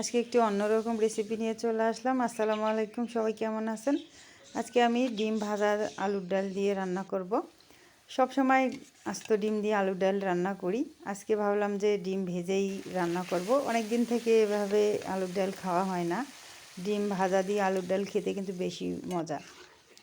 আজকে একটি অন্যরকম রেসিপি নিয়ে চলে আসলাম। আসসালামু আলাইকুম, সবাই কেমন আছেন? আজকে আমি ডিম ভাজা আলুর ডাল দিয়ে রান্না করব। সব সময় আস্ত ডিম দিয়ে আলুর ডাল রান্না করি। আজকে ভাবলাম যে ডিম ভেজেই রান্না করব। অনেক দিন থেকে এভাবে আলুর ডাল খাওয়া হয় না। ডিম ভাজা দিয়ে আলুর ডাল খেতে কিন্তু বেশি মজা।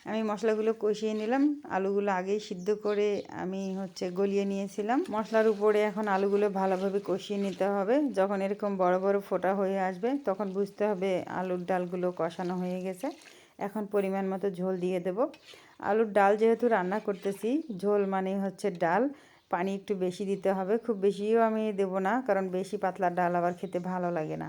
আমি মশলাগুলো কষিয়ে নিলাম। আলুগুলো আগেই সিদ্ধ করে আমি হচ্ছে গলিয়ে নিয়েছিলাম। মশলার উপরে এখন আলুগুলো ভালোভাবে কষিয়ে নিতে হবে। যখন এরকম বড় বড় ফোটা হয়ে আসবে, তখন বুঝতে হবে আলুর ডালগুলো কষানো হয়ে গেছে। এখন পরিমাণ মতো ঝোল দিয়ে দেব। আলুর ডাল যেহেতু রান্না করতেছি, ঝোল মানে হচ্ছে ডাল। পানি একটু বেশি দিতে হবে। খুব বেশিও আমি দেব না, কারণ বেশি পাতলা ডাল আবার খেতে ভালো লাগে না।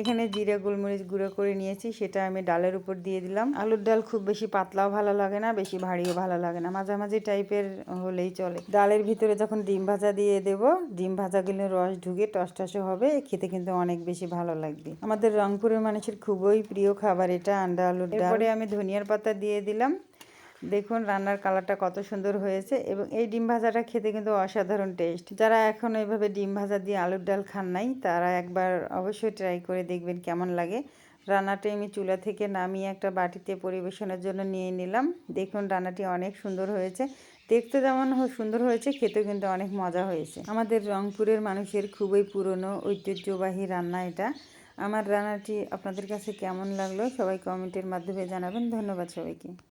এখানে জিরে, গোলমরিচ গুঁড়ো করে নিয়েছি, সেটা আমি ডালের উপর দিয়ে দিলাম। আলুর ডাল খুব বেশি পাতলাও ভালো লাগে না, বেশি ভারীও ভালো লাগে না। মাঝামাঝি টাইপের হলেই চলে। ডালের ভিতরে যখন ডিম ভাজা দিয়ে দেব, ডিম ভাজাগুলো রস ঢুকে টস টসে হবে, খেতে কিন্তু অনেক বেশি ভালো লাগবে। আমাদের রংপুরের মানুষের খুবই প্রিয় খাবার এটা আন্ডা আলুর ডাল। আমি ধনিয়ার পাতা দিয়ে দিলাম। দেখুন রান্নার কালারটা কত সুন্দর হয়েছে এবং এই ডিম ভাজাটা খেতে কিন্তু অসাধারণ টেস্ট যারা এখন এইভাবে ডিম ভাজা দিয়ে আলুর ডাল খান নাই, তারা একবার অবশ্যই ট্রাই করে দেখবেন কেমন লাগে। রান্নাটি আমি চুলা থেকে নামিয়ে একটা বাটিতে পরিবেশনের জন্য নিয়ে নিলাম। দেখুন রান্নাটি অনেক সুন্দর হয়েছে। দেখতে যেমন সুন্দর হয়েছে, খেতেও কিন্তু অনেক মজা হয়েছে। আমাদের রংপুরের মানুষের খুবই পুরনো, ঐতিহ্যবাহী রান্না এটা। আমার রান্নাটি আপনাদের কাছে কেমন লাগল সবাই কমেন্টের মাধ্যমে জানাবেন। ধন্যবাদ সবাইকে।